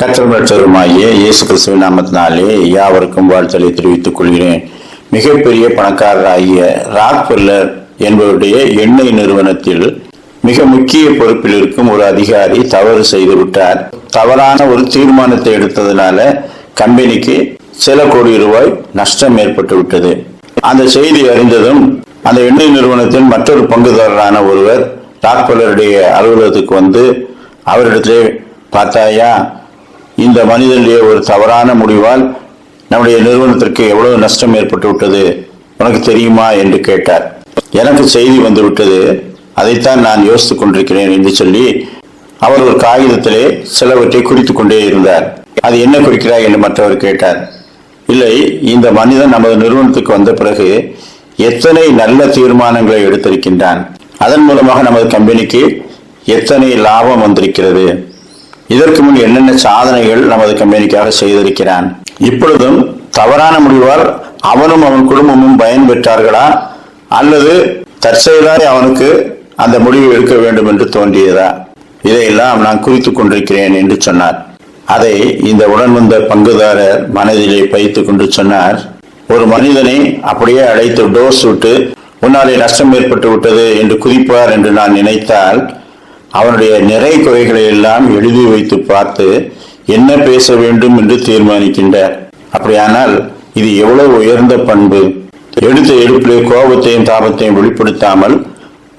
கற்றமற்றருமாகிய இயேசு கிறிஸ்துவின் நாமத்தினாலே யாவருக்கும் வாழ்த்தலை தெரிவித்துக் கொள்கிறேன். மிகப்பெரிய பணக்காரராகிய ராக்ஃபெல்லர் என்பவருடைய எண்ணெய் நிறுவனத்தில் மிக முக்கிய பொறுப்பில் இருக்கும் ஒரு அதிகாரி தவறு செய்து விட்டார். தவறான ஒரு தீர்மானத்தை எடுத்ததுனால கம்பெனிக்கு சில கோடி ரூபாய் நஷ்டம் ஏற்பட்டு விட்டது. அந்த செய்தி அறிந்ததும் அந்த எண்ணெய் நிறுவனத்தின் மற்றொரு பங்குதாரரான ஒருவர் ராக்ஃபெல்லருடைய அலுவலகத்துக்கு வந்து அவரிடத்திலே பார்த்தாயா இந்த மனிதனுடைய ஒரு தவறான முடிவால் நம்முடைய நிறுவனத்திற்கு எவ்வளவு நஷ்டம் ஏற்பட்டு விட்டது உனக்கு தெரியுமா என்று கேட்டார். எனக்கு செய்தி வந்து விட்டது அதைத்தான் நான் யோசித்துக் கொண்டிருக்கிறேன் என்று சொல்லி அவர் ஒரு காகிதத்திலே சிலவற்றை குறித்துக் கொண்டே இருந்தார். அது என்ன குறிக்கிறாய் என்று மற்றவர் கேட்டார். இல்லை இந்த மனிதன் நமது நிறுவனத்துக்கு வந்த பிறகு எத்தனை நல்ல தீர்மானங்களை எடுத்திருக்கின்றான். அதன் மூலமாக நமது கம்பெனிக்கு எத்தனை லாபம் வந்திருக்கிறது. இதற்கு முன் என்னென்ன சாதனைகள் நமது கம்பெனிக்காக செய்திருக்கிறான்? இப்பொழுதும் தவறான முடிவால் அவனும் அவன் குடும்பமும் பயன் பெற்றார்களா? அல்லது தற்செயலாய் அவனுக்கு அந்த முடிவு எடுக்க வேண்டும் என்று தோன்றியதா? இதையெல்லாம் நான் குறித்துக் கொண்டிருக்கிறேன் என்று சொன்னார். அதை இந்த உடன் வந்த பங்குதாரர் மனதிலே பயித்துக் கொண்டு சொன்னார். ஒரு மனிதனை அப்படியே அழைத்து டோஸ் விட்டு உன்னாலே நஷ்டம் ஏற்பட்டு விட்டது என்று குறிப்பார் என்று நான் நினைத்தால் அவனுடைய நிறை குறைகளை எல்லாம் எழுதி வைத்து பார்த்து என்ன பேச வேண்டும் என்று தீர்மானிக்கின்றார். அப்படியானால் இது எவ்வளவு உயர்ந்த பண்பு. எடுத்த எடுப்பிலே கோபத்தையும் தாபத்தையும் வெளிப்படுத்தாமல்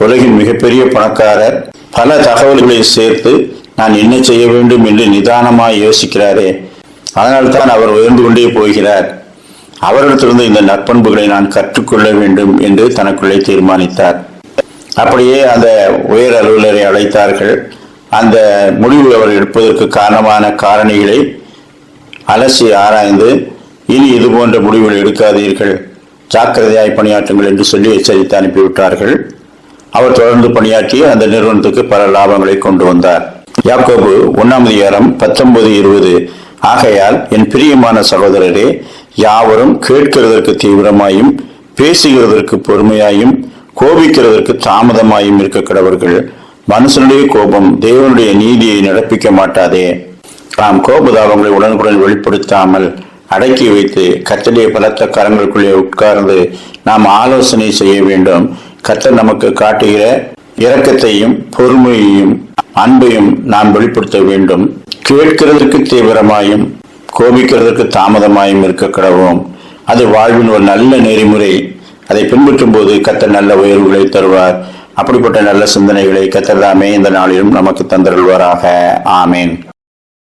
உலகின் மிகப்பெரிய பணக்காரர் பல தகவல்களை சேர்த்து நான் என்ன செய்ய வேண்டும் என்று நிதானமாய் யோசிக்கிறாரே. அதனால்தான் அவர் உயர்ந்து கொண்டே போகிறார். அவரிடத்திலிருந்து இந்த நற்பண்புகளை நான் கற்றுக்கொள்ள வேண்டும் என்று தனக்குள்ளே தீர்மானித்தார். அப்படியே அந்த உயர் அழைத்தார்கள். அந்த முடிவு அவர் எடுப்பதற்கு காரணமான காரணிகளை அலசி ஆராய்ந்து இனி இது போன்ற முடிவுகள் எடுக்காதீர்கள். ஜாக்கிரதையாய் பணியாற்றுங்கள் என்று சொல்லி எச்சரித்து அனுப்பிவிட்டார்கள். அவர் தொடர்ந்து பணியாற்றி அந்த நிறுவனத்துக்கு பல லாபங்களை கொண்டு வந்தார். யாக்கோபு ஒன்னாம் அதிகாரம் பத்தொன்பது இருபது. ஆகையால் என் பிரியமான சகோதரரே யாவரும் கேட்கிறதற்கு தீவிரமாயும் பேசுகிறதற்கு பொறுமையாயும் கோபிக்கிறதற்கு தாமதமாயும் இருக்க கடவர்கள். மனுஷனுடைய கோபம் தேவனுடைய நீதியை நடப்பிக்க மாட்டாதே. நாம் கோபதாபங்களை உடனுக்குடன் வெளிப்படுத்தாமல் அடக்கி வைத்து கத்தடைய பலத்த கரங்களுக்குள்ளே உட்கார்ந்து நாம் ஆலோசனை செய்ய வேண்டும். கத்தர் நமக்கு காட்டுகிற இரக்கத்தையும் பொறுமையையும் அன்பையும் நாம் வெளிப்படுத்த வேண்டும். கேட்கிறதற்கு தீவிரமாயும் கோபிக்கிறதற்கு தாமதமாயும் இருக்க கடவோம் அது வாழ்வின் ஒரு நல்ல நெறிமுறை. அதை பின்பற்றும் போது கத்த நல்ல உயர்வுகளை தருவார். அப்படிப்பட்ட நல்ல சிந்தனைகளை கத்தர் இந்த நாளிலும் நமக்கு தந்தருள்வாராக. ஆமேன்.